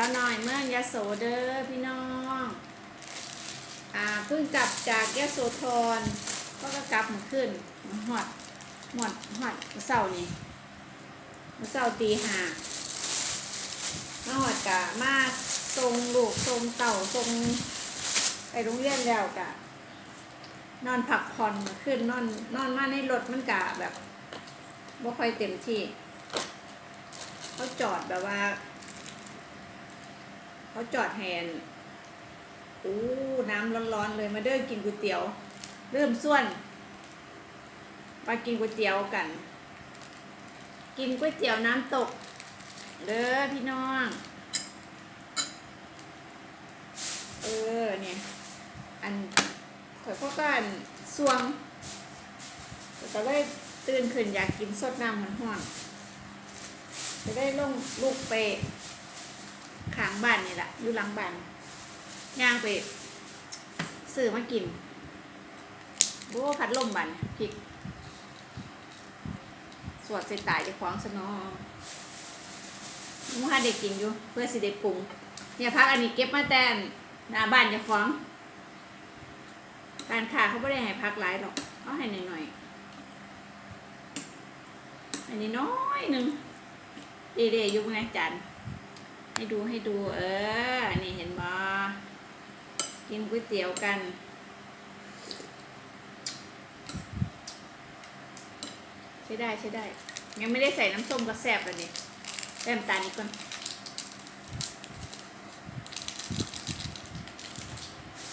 าวน้อยเมืองยะโสเด้อพี่น้องอ่าเพิ่งกลับจากยะโสธรก็ก็กลับมาขึ้นมาหอดหอดหอดเสาร์นี่มาเสาร์ตีห้ามาหอดกะมาทรงลูกทรงเต่าทรงไปโรงเรียนแล้วกะ นอนพักผ่อนมาขึ้นนอนนอนมาในรถมันกะแบบบ่ค่อยเต็มที่เขาจอดแบบว่า เขาจอดแฮนอู้น้ำร้อนๆเลยมาเดินกินก๋วยเตี๋ยว เริ่มส่วนมากินก๋วยเตี๋ยวกัน กินก๋วยเตี๋ยวน้ำตกเด้อพี่น้อง เออเนี่ย อันข่อยพ่อกันสวงก็เลยตื่นขึ้นอยากกินสดน้ำมันห้อนจะได้ลงลูกไป ข้างบ้านนี่แหละอยู่หลังบ้านย่างไปซื้อมากินโบ้พัดลมบันพริก สวดใส่ตายจะคว้างสนอมูฮาเด็กกินอยู่ เพื่อสิเด็กปรุงเนี่ยพักอันนี้เก็บมาแต่หน้าบ้านจะฟ้องการขาเขาไม่ได้ให้พักหลายหรอกเอาให้หน่อยๆอันนี้น้อยหนึ่งเดๆยู่ไงจัน ให้ดูให้ดู เออ นี่เห็นบ่กินก๋วยเตี๋ยวกัน ใช้ได้ใช้ได้ ยังไม่ได้ใส่น้ำส้มก็แซ่บเลยนี่แต้มตาลอีกก่อน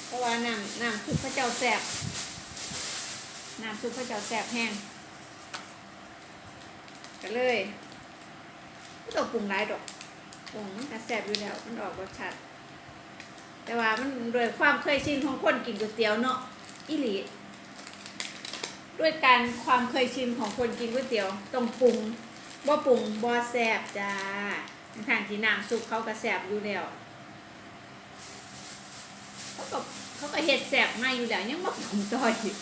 เพราะว่าน้ำน้ำซุปพระเจ้าแซ่บน้ำซุปพระเจ้าแซ่บแห้งก็เลยไม่ต้องปรุงหลายดอก ปรุงมันก็แซบอยู่แล้วมันออกรสชาติแต่ว่ามันโดยความเคยชินของคนกินก๋วยเตี๋ยวเนาะอีหลีด้วยการความเคยชินของคนกินก๋วยเตี๋ยวต้องปรุงบ่ปรุงบ่แซบจ้าทางที่น้ำซุปเขาก็แซบอยู่แล้วเขาก็เขาก็เห็ดแสบมาอยู่แล้วยังมาปรุงต่ออีก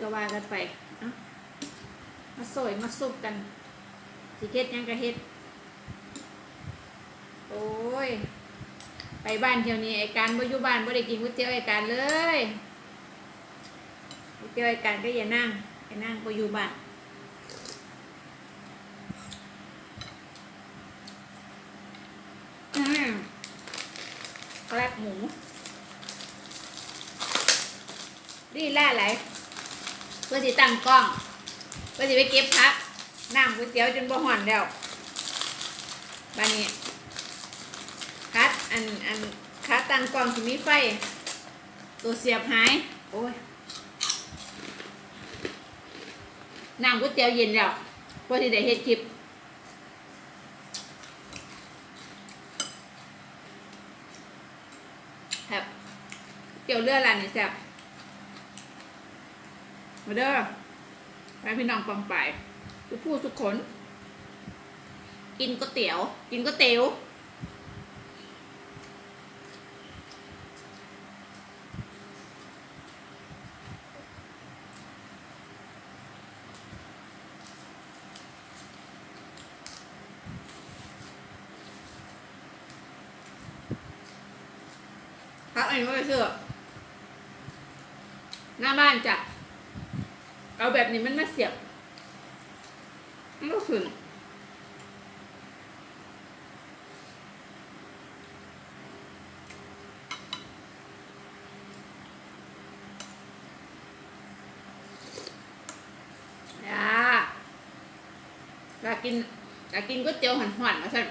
ก็ว่ากันไปเอ้ามาสวยมาซุปกัน สิเฮ็ดยังก็เฮ็ด โอ้ย ไปบ้านเที่ยวนี้ไอ้การบ่อยู่บ้านบ่ได้กินก๋วยเตี๋ยวไอ้การเลยก๋วยเตี๋ยวไอ้การก็อย่านั่งไอ้นั่งบ่อยู่บ้านอืมแกลบหมูดีแล่ไหลเพื่อสิตั้งกล้องเพื่อสิไปเก็บพัก น้ำก๋วยเตี๋ยวจนบ่ห่อนแล้วบานี้คัดอันอันคัดตั้งกล้องที่มีไฟ ตัวเสียบหาย โอ้ยน้ำก๋วยเตี๋ยวเย็นแล้วพอที่ได้เฮ็ดคลิปครับเกี่ยวเลือดร้านนี้แซ่บมาเด้อไปพี่น้องปองไป ทุกผู้ทุกคน กินก๋วยเตี๋ยว กินก๋วยเตี๋ยวครับอันนี้ไม่เชื่อหน้าบ้านจ้ะเอาแบบนี้มันมาเสียบ ขึ้นอยาอยากกินอยากกินก๋วยเตี๋ยวหันหันมาสั่น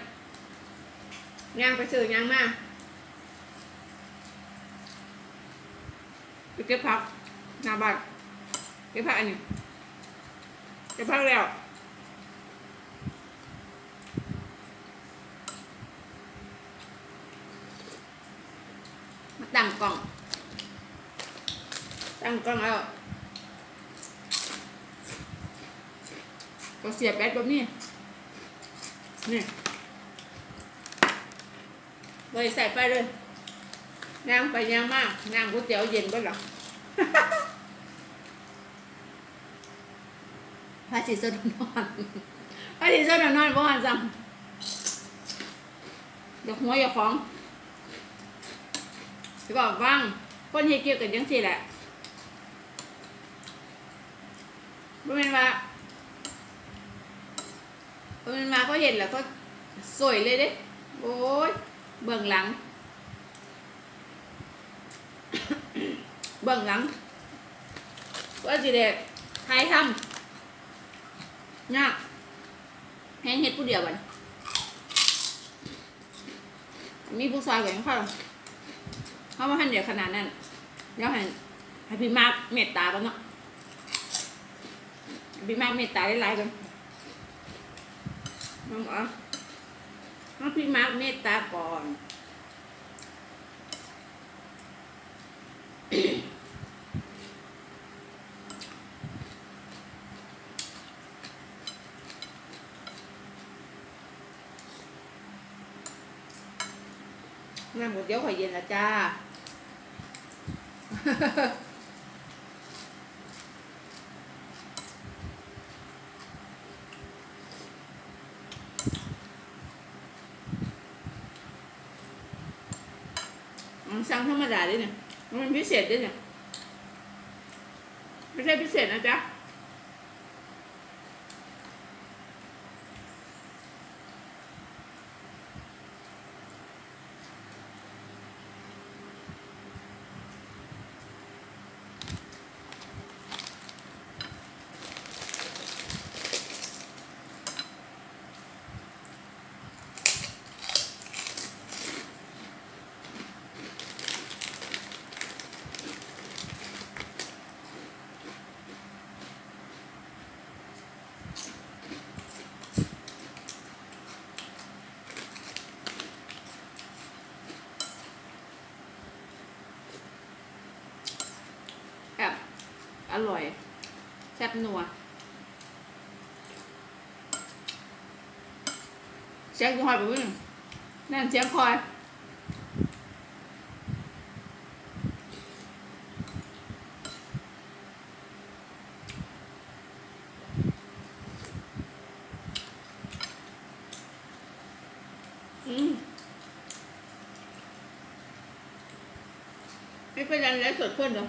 ย่างไปซื้อย่างมาไปเก็บผักหน้าบ้านเก็บผักอันนี้เก็บผักแล้ว ตั้งกล่อง ตั้งกล่องแล้วก็เสียบแบตแบบนี้ นี่เลยใส่ไปเลยย่างไปย่างมากย่างก๋วยเตี๋ยวเย็นก็หรอพาสีสดนอนพาสีสดนอนบ้านจังดอกหัวอย่าของ จะบอกว่างคนเฮ็ดเกี่ยวกันจังซี่แหละบ่แม่นว่าบ่แม่นว่าเขาเห็นแล้วก็สวยเลยเด้โอ้ยเบื้องหลัง เบื้องหลังว่าสิเด็กใครทำยากแห้งเฮ็ดผู้เดียวบัดมีผู้ซอยกันเข้า เขามาหันเดียวขนาดนั้นเดี๋ยวให้ให้พี่มากเมตตากันเนาะพี่มากเมตตาหลายกันน้องบอให้พี่มากเมตตาก่อนน้ำหมูเดี๋ยวข่อยเย็นละจ้า มันสั่งธรรมดาด้วยเนี่ย มันพิเศษด้วยเนี่ย ไม่ใช่พิเศษนะจ๊ะ แอบอ ร่อย แซ่บนัวเสียงคอยไปวิ่งนั่นเสียงคอยอืมไม่เป็นไรแล้วสดขึ้นเหรอ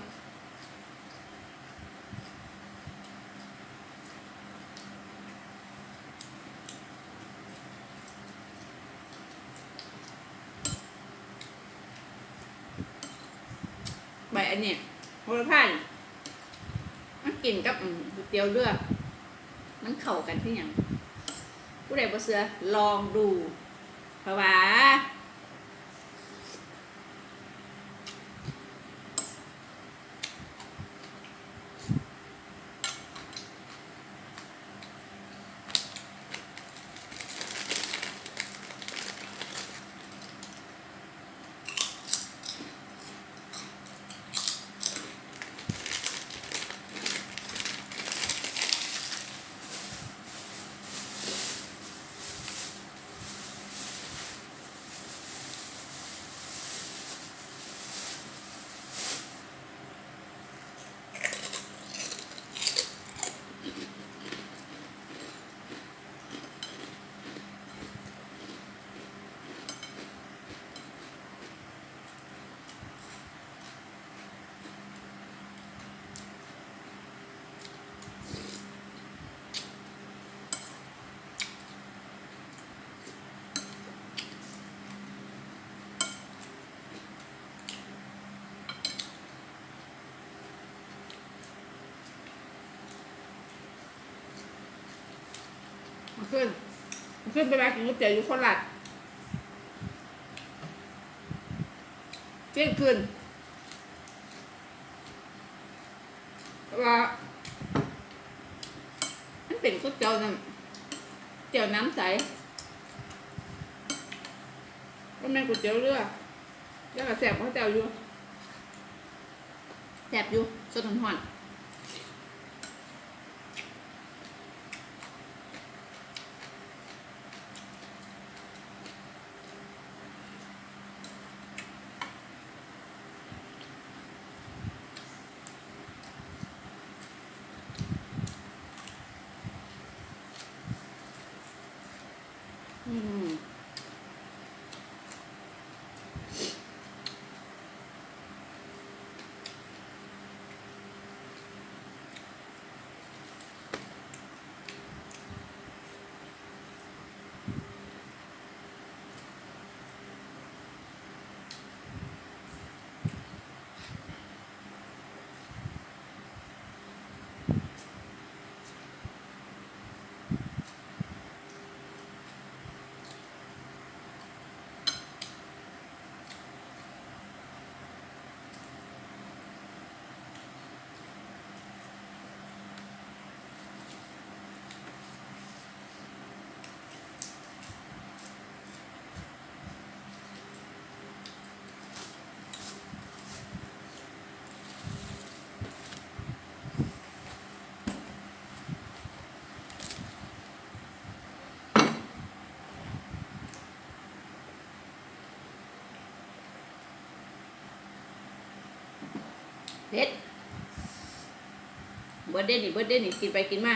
ใบอันนี้ยโหระพานี่มันกินกับก๋วยเตี๋ยวเลือดมันเข้ากันที่อย่างผู้ใดบ่เสือลองดูเพราะว่า ขึ้น ขึ้นไปร้านกินก๋วยเตี๋ยวอยู่โคนหลัดเที่ยงคืนว่ามันเป็นก๋วยเตี๋ยวน้ำเตี๋ยวน้ำใสก็แม่ก๋วยเตี๋ยวเรือแล้วก็แสบก๋วยเตี๋ยวอยู่แสบอยู่สดหอนๆ อืม เผ็ดเบิร์ดเดนี่เบิร์ดเดนี่กินไปกินมา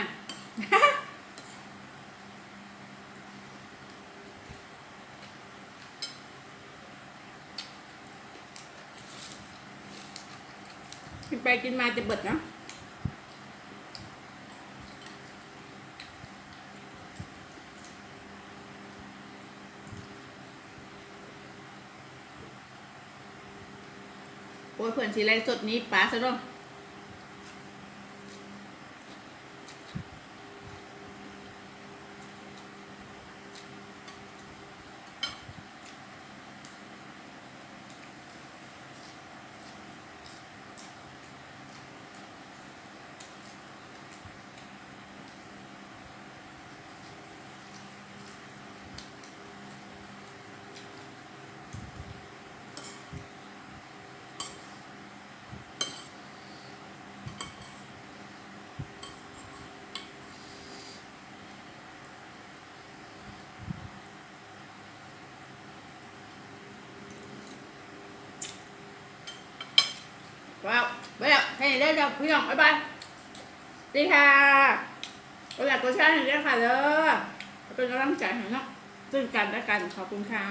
กินไปกินมาจะเบิดเนาะ โอ้ยเพื่อนสีไรสดนี้ป้าซะด้วย ว้าวไปแล้วให้เล่นจังพี่น้องบ๊ายบายดีค่ะกดไลค์กดแชร์ให้ด้วยค่ะเด้อเป็นกำลังใจให้เนาะซึ่งกันและกันขอบคุณค่ะ